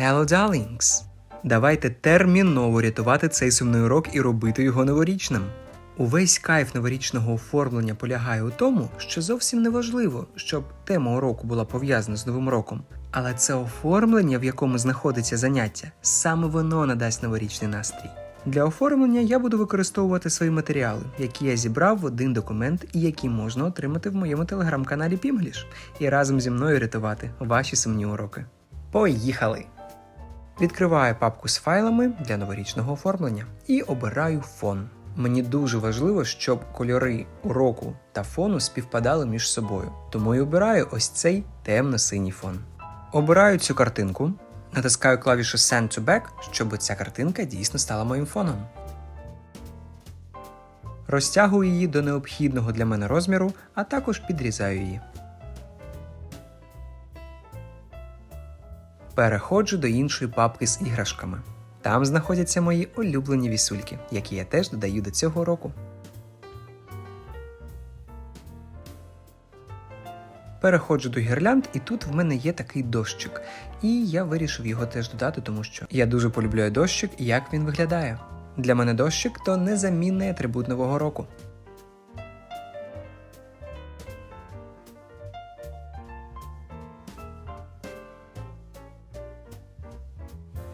Hello, darlings! Давайте терміново рятувати цей сумний урок і робити його новорічним. Увесь кайф новорічного оформлення полягає у тому, що зовсім не важливо, щоб тема уроку була пов'язана з новим роком. Але це оформлення, в якому знаходиться заняття, саме воно надасть новорічний настрій. Для оформлення я буду використовувати свої матеріали, які я зібрав в один документ і які можна отримати в моєму телеграм-каналі Пімгліш, і разом зі мною рятувати ваші сумні уроки. Поїхали! Відкриваю папку з файлами для новорічного оформлення і обираю фон. Мені дуже важливо, щоб кольори уроку та фону співпадали між собою, тому і обираю ось цей темно-синій фон. Обираю цю картинку, натискаю клавішу Send to Back, щоб ця картинка дійсно стала моїм фоном. Розтягую її до необхідного для мене розміру, а також підрізаю її. Переходжу до іншої папки з іграшками. Там знаходяться мої улюблені вісульки, які я теж додаю до цього року. Переходжу до гірлянд, і тут в мене є такий дощик. І я вирішив його теж додати, тому що я дуже полюбляю дощик і як він виглядає. Для мене дощик то незамінний атрибут нового року.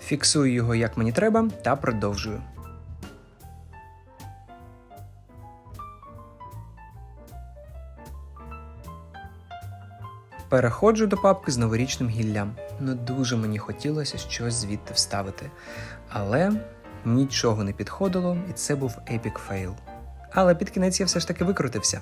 Фіксую його як мені треба та продовжую. Переходжу до папки з новорічним гіллям. Ну дуже мені хотілося щось звідти вставити. Але нічого не підходило, і це був епік фейл. Але під кінець я все ж таки викрутився.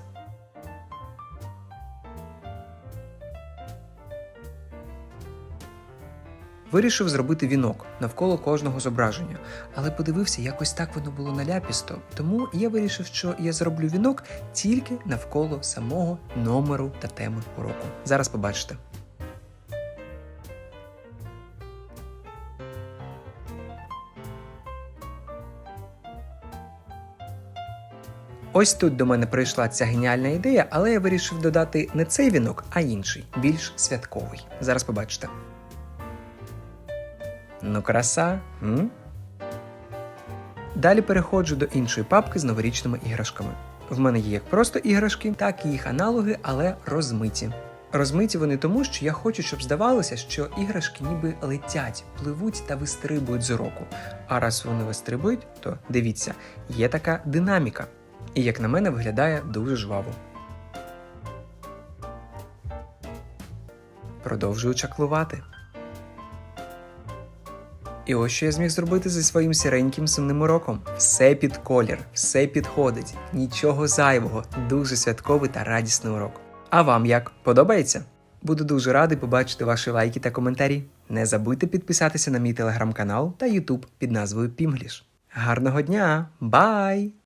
Вирішив зробити вінок навколо кожного зображення, але подивився, якось так воно було наляпісто. Тому я вирішив, що я зроблю вінок тільки навколо самого номеру та теми уроку. Зараз побачите. Ось тут до мене прийшла ця геніальна ідея, але я вирішив додати не цей вінок, а інший, більш святковий. Зараз побачите. Ну, краса. М? Далі переходжу до іншої папки з новорічними іграшками. В мене є як просто іграшки, так і їх аналоги, але розмиті. Розмиті вони тому, що я хочу, щоб здавалося, що іграшки ніби летять, пливуть та вистрибують з уроку. А раз вони вистрибують, то дивіться, є така динаміка. І як на мене виглядає дуже жваво. Продовжую чаклувати. І ось що я зміг зробити зі своїм сіреньким сумним уроком. Все під колір, все підходить, нічого зайвого, дуже святковий та радісний урок. А вам як подобається? Буду дуже радий побачити ваші лайки та коментарі. Не забудьте підписатися на мій телеграм-канал та Ютуб під назвою Пімгліш. Гарного дня! Бай!